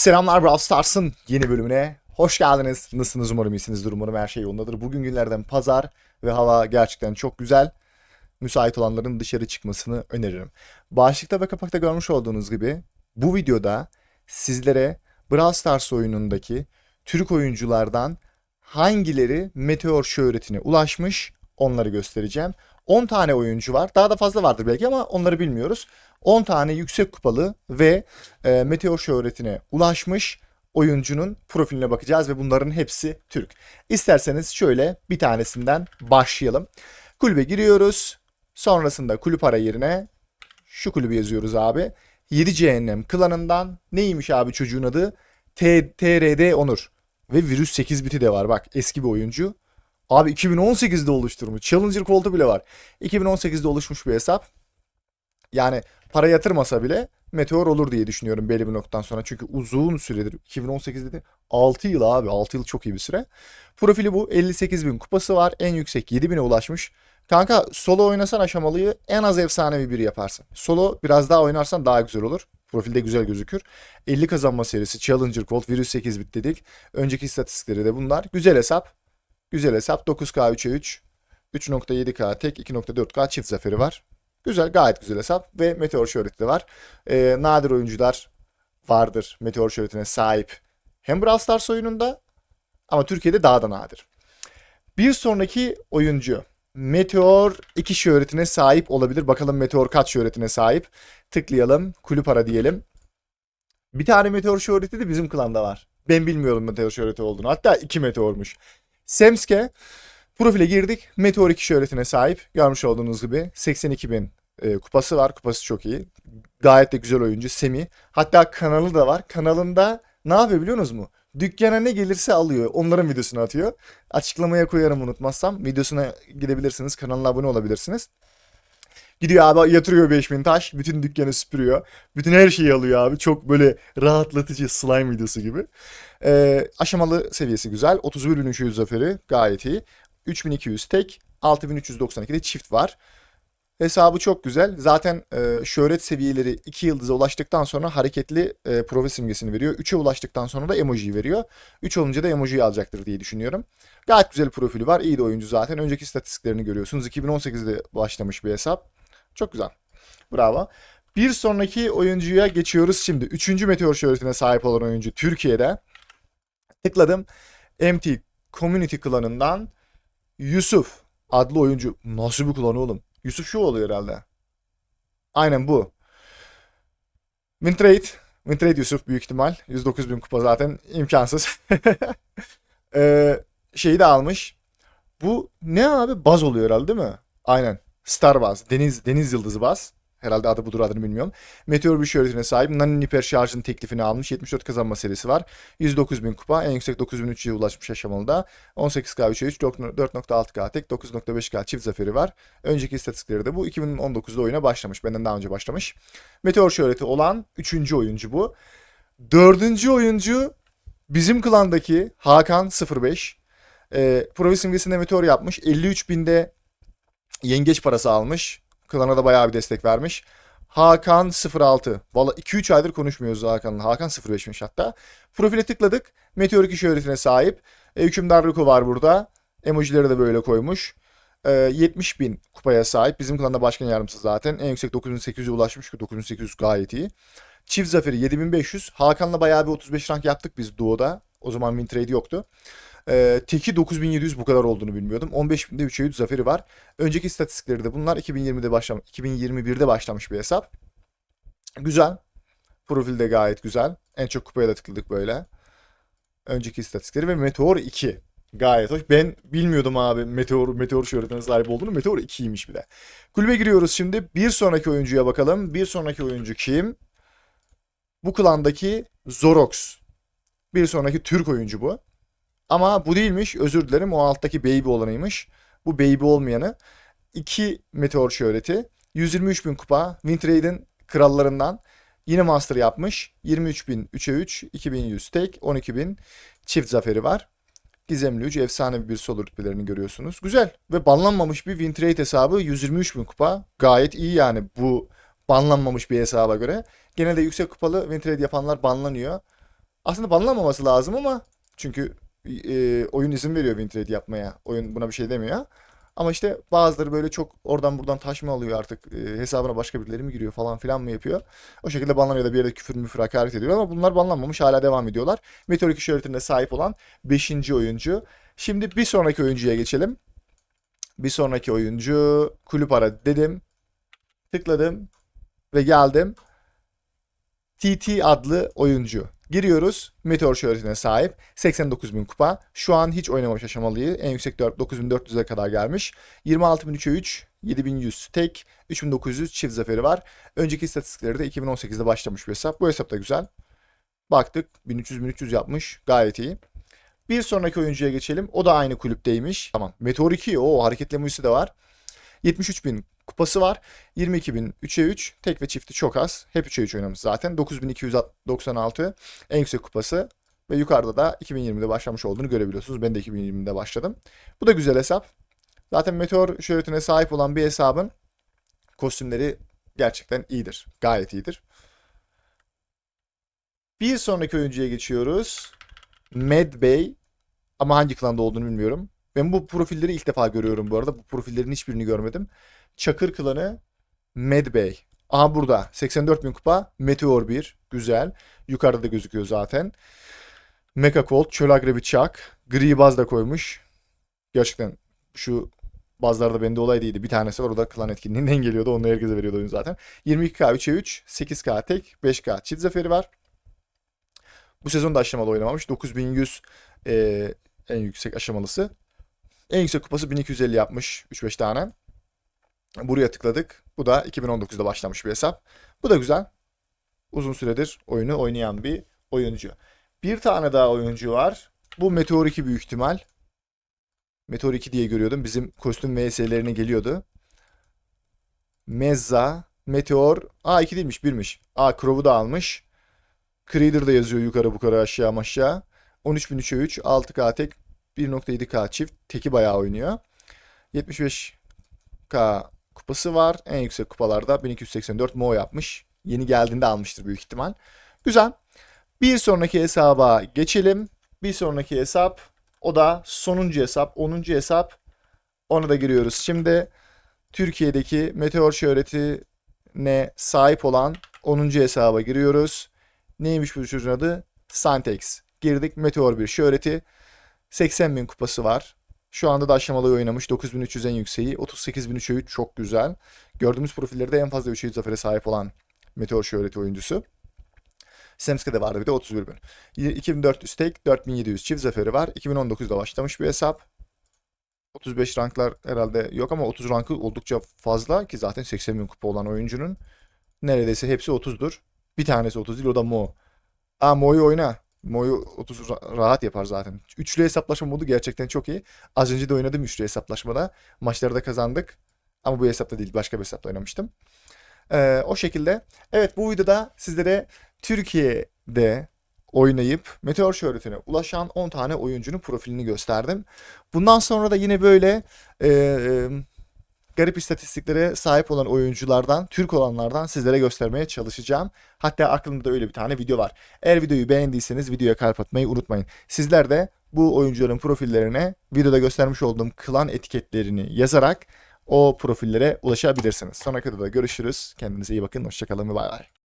Selamlar Brawl Stars'ın yeni bölümüne. Hoş geldiniz. Nasılsınız? Umarım iyisinizdir. Umarım her şey yolundadır. Bugün günlerden pazar ve hava gerçekten çok güzel. Müsait olanların dışarı çıkmasını öneririm. Başlıkta ve kapakta görmüş olduğunuz gibi bu videoda sizlere Brawl Stars oyunundaki Türk oyunculardan hangileri meteor şöhretine ulaşmış onları göstereceğim. 10 tane oyuncu var. Daha da fazla vardır belki ama onları bilmiyoruz. 10 tane yüksek kupalı ve e, meteor şöhretine ulaşmış oyuncunun profiline bakacağız ve bunların hepsi Türk. İsterseniz şöyle bir tanesinden başlayalım. Kulübe giriyoruz. Sonrasında kulüp ara yerine şu kulübü yazıyoruz abi. 7 Cehennem klanından neymiş abi çocuğun adı? T TRD Onur. Ve Virüs 8 biti de var bak eski bir oyuncu. Abi 2018'de oluşturmuş. Challenger koltuğu bile var. 2018'de oluşmuş bir hesap. Yani para yatırmasa bile meteor olur diye düşünüyorum belli bir noktadan sonra. Çünkü uzun süredir 2018 dedi 6 yıl abi 6 yıl çok iyi bir süre. Profili bu 58 bin kupası var en yüksek 7 bine ulaşmış. Kanka solo oynasan aşamalıyı en az efsanevi biri yaparsın. Solo biraz daha oynarsan daha güzel olur. Profilde güzel gözükür. 50 kazanma serisi Challenger Colt Virüs 8 bit dedik. Önceki istatistikleri de bunlar. Güzel hesap. Güzel hesap 9K 3'e 3. 3.7K tek 2.4K çift zaferi var. Güzel gayet güzel hesap ve Meteor şöhreti de var. Ee, nadir oyuncular vardır Meteor şöhretine sahip. Hem Brawl Stars oyununda ama Türkiye'de daha da nadir. Bir sonraki oyuncu Meteor 2 şöhretine sahip olabilir. Bakalım Meteor kaç şöhretine sahip. Tıklayalım. Kulüp ara diyelim. Bir tane Meteor şöhreti de bizim klanda var. Ben bilmiyorum Meteor şöhreti olduğunu. Hatta iki Meteor'muş. Semske profile girdik. Meteor 2 şöhretine sahip. Görmüş olduğunuz gibi 82 bin e, kupası var. Kupası çok iyi. Gayet de güzel oyuncu. Semi. Hatta kanalı da var. Kanalında ne yapıyor biliyor musunuz mu? Dükkana ne gelirse alıyor. Onların videosunu atıyor. Açıklamaya koyarım unutmazsam. Videosuna gidebilirsiniz. Kanalına abone olabilirsiniz. Gidiyor abi yatırıyor 5000 taş. Bütün dükkanı süpürüyor. Bütün her şeyi alıyor abi. Çok böyle rahatlatıcı slime videosu gibi. Ee, aşamalı seviyesi güzel. 31 bin zaferi gayet iyi. 3200 tek. 6392 de çift var. Hesabı çok güzel. Zaten e, şöhret seviyeleri 2 yıldıza ulaştıktan sonra hareketli e, profil simgesini veriyor. 3'e ulaştıktan sonra da emoji veriyor. 3 olunca da emojiyi alacaktır diye düşünüyorum. Gayet güzel profili var. İyi de oyuncu zaten. Önceki istatistiklerini görüyorsunuz. 2018'de başlamış bir hesap. Çok güzel. Bravo. Bir sonraki oyuncuya geçiyoruz şimdi. Üçüncü meteor şöhretine sahip olan oyuncu Türkiye'de. Tıkladım. MT Community klanından Yusuf adlı oyuncu. Nasıl bir klan oğlum? Yusuf şu oluyor herhalde. Aynen bu. Wintrade. Wintrade Yusuf büyük ihtimal. 109 bin kupa zaten imkansız. ee, şeyi de almış. Bu ne abi? Baz oluyor herhalde değil mi? Aynen. Star Baz. Deniz, Deniz Yıldızı Baz. Herhalde adı budur adını bilmiyorum. Meteor bir şöhretine sahip. Nani Hiper şarjın teklifini almış. 74 kazanma serisi var. 109 bin kupa. En yüksek 9300'e ulaşmış aşamalıda. 18K 3'e 3. 4.6K tek. 9.5K çift zaferi var. Önceki istatistikleri de bu. 2019'da oyuna başlamış. Benden daha önce başlamış. Meteor şöhreti olan 3. oyuncu bu. 4. oyuncu bizim klandaki Hakan 05. E, Provi simgesinde meteor yapmış. 53 binde yengeç parası almış. Klana da bayağı bir destek vermiş. Hakan 06. Valla 2-3 aydır konuşmuyoruz Hakan'la. Hakan 05'miş hatta. Profile tıkladık. Meteor 2 şöhretine sahip. E, hükümdar Ruko var burada. Emojileri de böyle koymuş. E, 70 bin kupaya sahip. Bizim klanda başkan yardımcısı zaten. En yüksek 9800'e ulaşmış ki 9800 gayet iyi. Çift zaferi 7500. Hakan'la bayağı bir 35 rank yaptık biz Duo'da. O zaman win trade yoktu. Ee, teki 9700 bu kadar olduğunu bilmiyordum. 15000'de 3'e 3 zaferi var. Önceki istatistikleri de bunlar 2020'de başlamış, 2021'de başlamış bir hesap. Güzel. Profil de gayet güzel. En çok kupaya da tıkladık böyle. Önceki istatistikleri ve Meteor 2. Gayet hoş. Ben bilmiyordum abi Meteor Meteor şöhretine sahip olduğunu. Meteor 2'ymiş bir de. Kulübe giriyoruz şimdi. Bir sonraki oyuncuya bakalım. Bir sonraki oyuncu kim? Bu klandaki Zorox. Bir sonraki Türk oyuncu bu. Ama bu değilmiş. Özür dilerim. O alttaki baby olanıymış. Bu baby olmayanı. 2 meteor şöhreti. 123 bin kupa. Wintrade'in krallarından. Yine master yapmış. 23 bin 3'e 3. 2100 tek. 12 bin çift zaferi var. Gizemli 3 efsane bir solo rütbelerini görüyorsunuz. Güzel. Ve banlanmamış bir Wintrade hesabı 123 bin kupa. Gayet iyi yani bu banlanmamış bir hesaba göre. Genelde yüksek kupalı Wintrade yapanlar banlanıyor. Aslında banlanmaması lazım ama çünkü e, oyun izin veriyor win yapmaya. Oyun buna bir şey demiyor. Ama işte bazıları böyle çok oradan buradan taş mı alıyor artık e, hesabına başka birileri mi giriyor falan filan mı yapıyor. O şekilde banlanıyor da bir yerde küfür müfür hakaret ediyor ama bunlar banlanmamış hala devam ediyorlar. Meteor 2 şöhretine sahip olan 5. oyuncu. Şimdi bir sonraki oyuncuya geçelim. Bir sonraki oyuncu kulüp ara dedim. Tıkladım ve geldim. TT adlı oyuncu. Giriyoruz. Meteor şöhretine sahip. 89 bin kupa. Şu an hiç oynamamış aşamalıyı. En yüksek 9400'e kadar gelmiş. 26.003'e 3, 7100 tek, 3900 çift zaferi var. Önceki istatistikleri de 2018'de başlamış bir hesap. Bu hesap da güzel. Baktık 1300-1300 yapmış. Gayet iyi. Bir sonraki oyuncuya geçelim. O da aynı kulüpteymiş. Tamam. Meteor 2. O hareketli muyusu de var. 73 bin kupası var. 22 bin 3'e 3. Tek ve çifti çok az. Hep 3'e 3 oynamış zaten. 9296 en yüksek kupası. Ve yukarıda da 2020'de başlamış olduğunu görebiliyorsunuz. Ben de 2020'de başladım. Bu da güzel hesap. Zaten Meteor şöhretine sahip olan bir hesabın kostümleri gerçekten iyidir. Gayet iyidir. Bir sonraki oyuncuya geçiyoruz. Mad Bey. Ama hangi klanda olduğunu bilmiyorum. Ben bu profilleri ilk defa görüyorum bu arada. Bu profillerin hiçbirini görmedim. Çakır klanı Mad Bey. Aha burada. 84 bin kupa. Meteor 1. Güzel. Yukarıda da gözüküyor zaten. Mecha Colt. Çöl Agrebi Chuck. Gri baz da koymuş. Gerçekten şu bazılarda bende olay değildi. Bir tanesi var o da klan etkinliğinden geliyordu. Onu herkese veriyordu oyun zaten. 22K 3'e 3. 8K tek. 5K çift zaferi var. Bu sezon da aşamalı oynamamış. 9100 e, en yüksek aşamalısı. En yüksek kupası 1250 yapmış. 3-5 tane. Buraya tıkladık. Bu da 2019'da başlamış bir hesap. Bu da güzel. Uzun süredir oyunu oynayan bir oyuncu. Bir tane daha oyuncu var. Bu Meteor 2 büyük ihtimal. Meteor 2 diye görüyordum. Bizim kostüm VS'lerine geliyordu. Mezza, Meteor. Aa 2 değilmiş 1'miş. Aa Crow'u da almış. Creeder da yazıyor yukarı bu kadar aşağı aşağı. 13.3'e 3, 6K tek, 1.7K çift. Teki bayağı oynuyor. 75K kupası var. En yüksek kupalarda 1284 Mo yapmış. Yeni geldiğinde almıştır büyük ihtimal. Güzel. Bir sonraki hesaba geçelim. Bir sonraki hesap o da sonuncu hesap, 10. hesap. Ona da giriyoruz. Şimdi Türkiye'deki meteor şöhretine sahip olan 10. hesaba giriyoruz. Neymiş bu çocuğun adı? Santex. Girdik Meteor bir şöhreti. 80 bin kupası var. Şu anda da aşamalı oynamış. 9300 en yükseği. 38.003'e 3 çok güzel. Gördüğümüz profillerde en fazla 3'e 3 zafere sahip olan Meteor şöhreti oyuncusu. Semske'de vardı bir de 31 bin. 2400 tek, 4700 çift zaferi var. 2019'da başlamış bir hesap. 35 ranklar herhalde yok ama 30 rankı oldukça fazla ki zaten 80 bin kupa olan oyuncunun neredeyse hepsi 30'dur. Bir tanesi 30 değil o da Mo. Aa Mo'yu oyna. Mo'yu 30 ra- rahat yapar zaten. Üçlü hesaplaşma modu gerçekten çok iyi. Az önce de oynadım üçlü hesaplaşmada. Maçları da kazandık. Ama bu hesapta değil başka bir hesapta oynamıştım. Ee, o şekilde. Evet bu videoda sizlere Türkiye'de oynayıp Meteor şöhretine ulaşan 10 tane oyuncunun profilini gösterdim. Bundan sonra da yine böyle e, garip istatistiklere sahip olan oyunculardan, Türk olanlardan sizlere göstermeye çalışacağım. Hatta aklımda da öyle bir tane video var. Eğer videoyu beğendiyseniz videoya kalp atmayı unutmayın. Sizler de bu oyuncuların profillerine videoda göstermiş olduğum klan etiketlerini yazarak o profillere ulaşabilirsiniz. Sonraki videoda görüşürüz. Kendinize iyi bakın. Hoşçakalın ve bay bay.